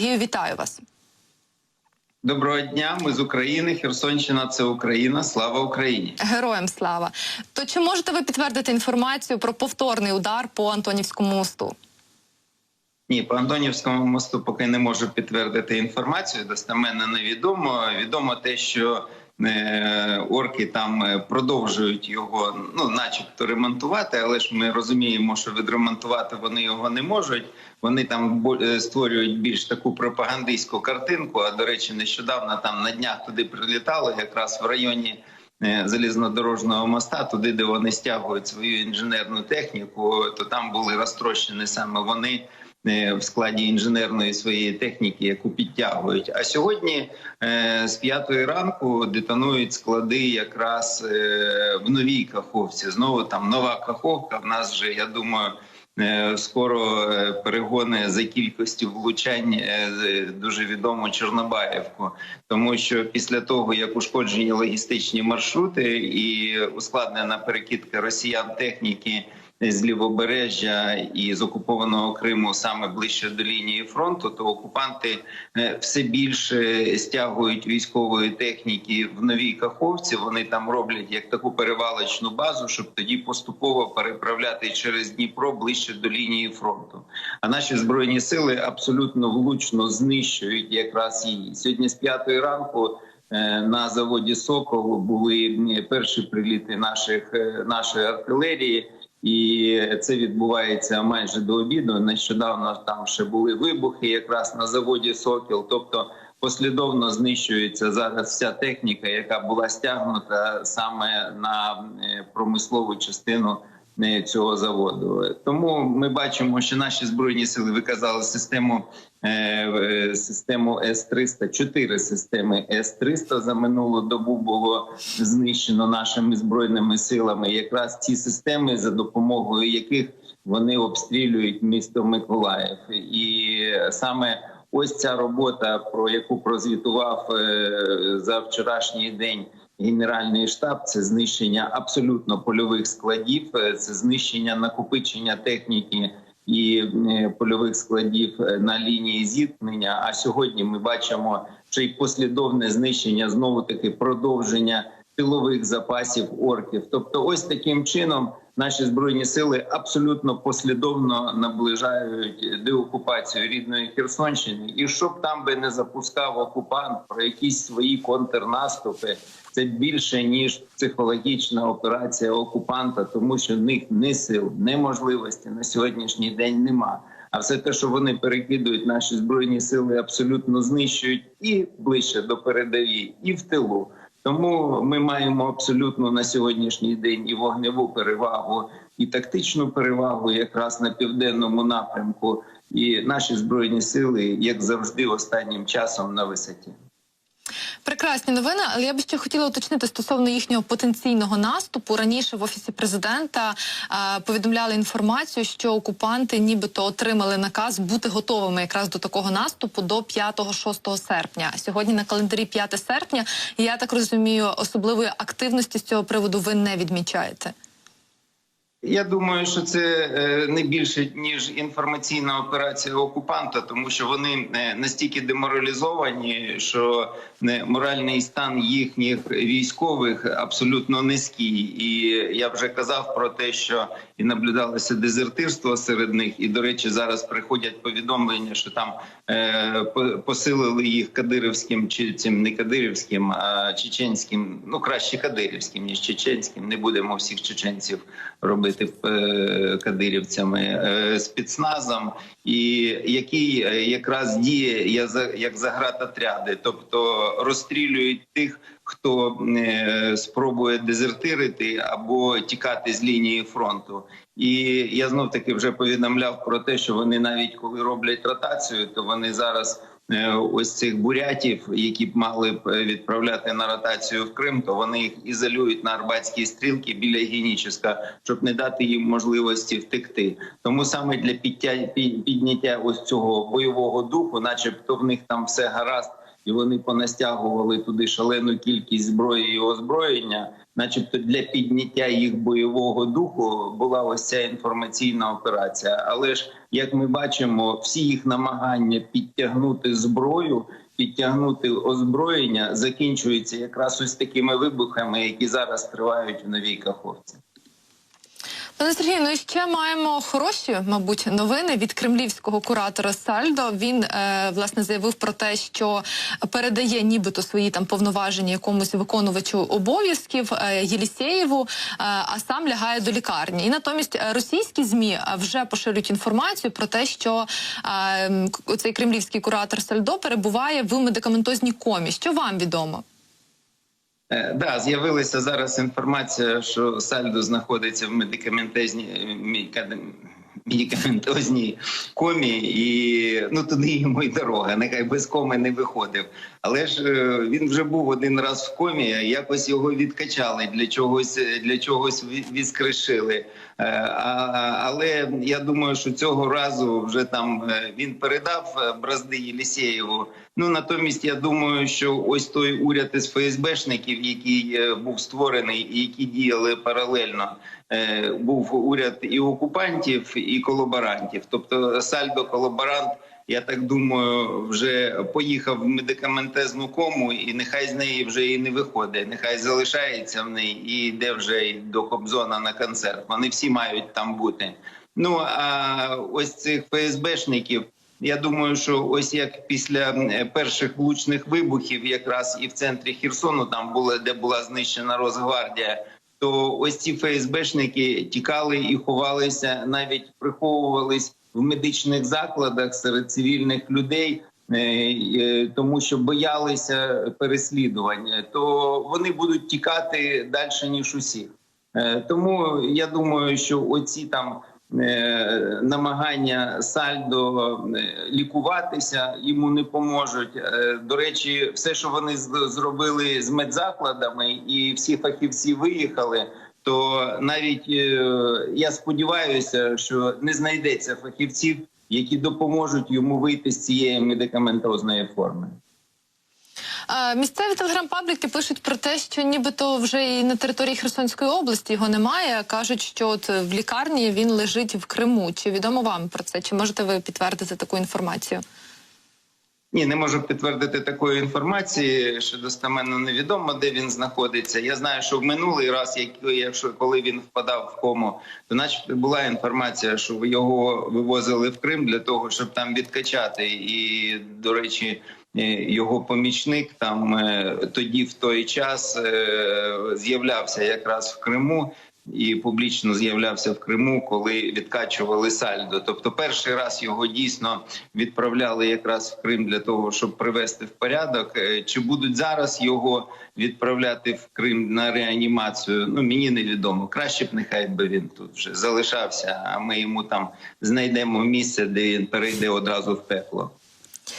Сергію, вітаю вас. Доброго дня, ми з України. Херсонщина це Україна. Слава Україні! Героям слава. То чи можете ви підтвердити інформацію про повторний удар по Антонівському мосту? Ні, по Антонівському мосту поки не можу підтвердити інформацію. Достеменно невідомо. Відомо те, що орки там е, продовжують його, ну, начебто, ремонтувати, але ж ми розуміємо, що відремонтувати вони його не можуть. Вони там е, створюють більш таку пропагандистську картинку. А до речі, нещодавно там на днях туди прилітали, якраз в районі. е, Залізнодорожного моста, туди, де вони стягують свою інженерну техніку, то там були розтрощені саме вони е, в складі інженерної своєї техніки, яку підтягують. А сьогодні е, з п'ятої ранку детонують склади якраз е, в новій каховці. Знову там нова каховка. В нас вже я думаю. е, Скоро е, перегони за кількістю влучань е, дуже відому Чорнобаївку, тому що після того як ушкоджені логістичні маршрути і ускладнена перекидка росіян техніки з лівобережжя і з окупованого Криму саме ближче до лінії фронту, то окупанти е, все більше стягують військової техніки в новій каховці. Вони там роблять як таку перевалочну базу, щоб тоді поступово переправляти через Дніпро ближче до лінії фронту. А наші збройні сили абсолютно влучно знищують якраз її сьогодні. З п'ятої ранку. е, На заводі Сокол були е, перші приліти наших нашої артилерії, і це відбувається майже до обіду. Нещодавно там ще були вибухи, якраз на заводі Сокіл. Тобто послідовно знищується зараз вся техніка, яка була стягнута саме на е, промислову частину цього заводу. Тому ми бачимо, що наші збройні сили виказали систему е, е, систему С 300 чотири системи С 300 за минулу добу було знищено нашими збройними силами. Якраз ці системи, за допомогою яких вони обстрілюють місто Миколаїв, і саме ось ця робота, про яку прозвітував е, за вчорашній день. Генеральний штаб це знищення абсолютно польових складів, е, це знищення накопичення техніки і е, польових складів е, на лінії зіткнення. А сьогодні ми бачимо ще й послідовне знищення знову таки продовження тилових запасів орків. Тобто, ось таким чином наші збройні сили абсолютно послідовно наближають деокупацію рідної Херсонщини, і щоб там би не запускав окупант про якісь свої контрнаступи. Це більше ніж психологічна операція окупанта, тому що в них ні сил, ні можливості на сьогоднішній день нема. А все те, що вони перекидують наші збройні сили, абсолютно знищують і ближче до передовій, і в тилу. Тому ми маємо абсолютно на сьогоднішній день і вогневу перевагу, і тактичну перевагу, якраз на південному напрямку. І наші збройні сили, як завжди, останнім часом на висоті. Прекрасні новини, але я б ще хотіла уточнити стосовно їхнього потенційного наступу. Раніше в офісі президента е, повідомляли інформацію, що окупанти нібито отримали наказ бути готовими якраз до такого наступу до 5-6 серпня. Сьогодні на календарі 5 серпня. Я так розумію, особливої активності з цього приводу ви не відмічаєте. Я думаю, що це е, не більше ніж інформаційна операція окупанта, тому що вони е, настільки деморалізовані, що е, моральний стан їхніх військових абсолютно низький. І я вже казав про те, що і наблюдалося дезертирство серед них. І до речі, зараз приходять повідомлення, що там по- посилили їх кадирівським чи цим не кадирівським, а чеченським. Ну краще кадирівським ніж чеченським. Не будемо всіх чеченців робити е, кадирівцями е, спецназом, і який е, якраз діє як заградотряди, тобто розстрілюють тих, хто спробує дезертирити або тікати з лінії фронту. І я знов таки вже повідомляв про те, що вони навіть коли роблять ротацію, то вони зараз. Е, Ось цих бурятів, які б мали б е, відправляти на ротацію в Крим, то вони їх ізолюють на Арбатській стрілці біля Геніческа, щоб не дати їм можливості втекти. Тому саме для підняття ось цього бойового духу, начебто в них там все гаразд, і вони понастягували туди шалену кількість зброї і озброєння, начебто для підняття їх бойового духу була ось ця інформаційна операція. Але ж як ми бачимо, всі їх намагання підтягнути зброю, підтягнути озброєння закінчуються якраз ось такими вибухами, які зараз тривають в новій каховці. Пане Сергію, ну і ще маємо хороші, мабуть, новини від кремлівського куратора Сальдо. Він е, власне заявив про те, що передає нібито свої там повноваження якомусь виконувачу обов'язків е, Єлісєєву, е, а сам лягає до лікарні. І натомість російські змі е, вже поширюють інформацію про те, що е, цей кремлівський куратор Сальдо перебуває в медикаментозній комі. Що вам відомо? Е, Да, з'явилася зараз інформація, що Сальдо знаходиться в медикаментезній медика- медикаментозній комі, і ну туди йому й дорога. Нехай без коми не виходив. Але ж е, він вже був один раз в комі, якось його відкачали для чогось, для чогось ві- відскрешили. Е, Але я думаю, що цього разу вже там е, він передав е, бразди Єлісєєву. Ну натомість я думаю, що ось той уряд із ФСБшників, який е, був створений і які діяли паралельно, е, був уряд і окупантів, і колаборантів. Тобто Сальдо колаборант. Я так думаю, вже поїхав в медикаментезну кому, і нехай з неї вже і не виходить. Нехай залишається в неї і йде вже до Кобзона на концерт. Вони всі мають там бути. Ну а ось цих ФСБшників. Я думаю, що ось як після е, перших влучних вибухів, якраз і в центрі Херсону, там було де була знищена Росгвардія, то ось ці ФСБшники тікали і ховалися, навіть приховувались в медичних закладах серед цивільних людей, е, е, тому що боялися переслідування. То вони будуть тікати далі ніж усіх. Е, Тому я думаю, що оці там намагання сальдо е, лікуватися йому не поможуть. Е, До речі, все, що вони зробили з медзакладами, і всі фахівці виїхали. То навіть е, я сподіваюся, що не знайдеться фахівців, які допоможуть йому вийти з цієї медикаментозної форми. Місцеві телеграм-пабліки пишуть про те, що нібито вже і на території Херсонської області його немає. Кажуть, що от в лікарні він лежить в Криму. Чи відомо вам про це? Чи можете ви підтвердити таку інформацію? Ні, не можу підтвердити такої інформації, що достеменно невідомо, де він знаходиться. Я знаю, що в минулий раз, як- якщо коли він впадав в кому, то начебто була інформація, що його вивозили в Крим для того, щоб там відкачати. І, до речі, його помічник там е, тоді в той час е, з'являвся якраз в Криму. І публічно з'являвся в Криму, коли відкачували сальдо. Тобто, перший раз його дійсно відправляли якраз в Крим для того, щоб привести в порядок. Е, Чи будуть зараз його відправляти в Крим на реанімацію? Ну мені невідомо. Краще б нехай би він тут вже залишався. А ми йому там знайдемо місце, де він перейде одразу в пекло.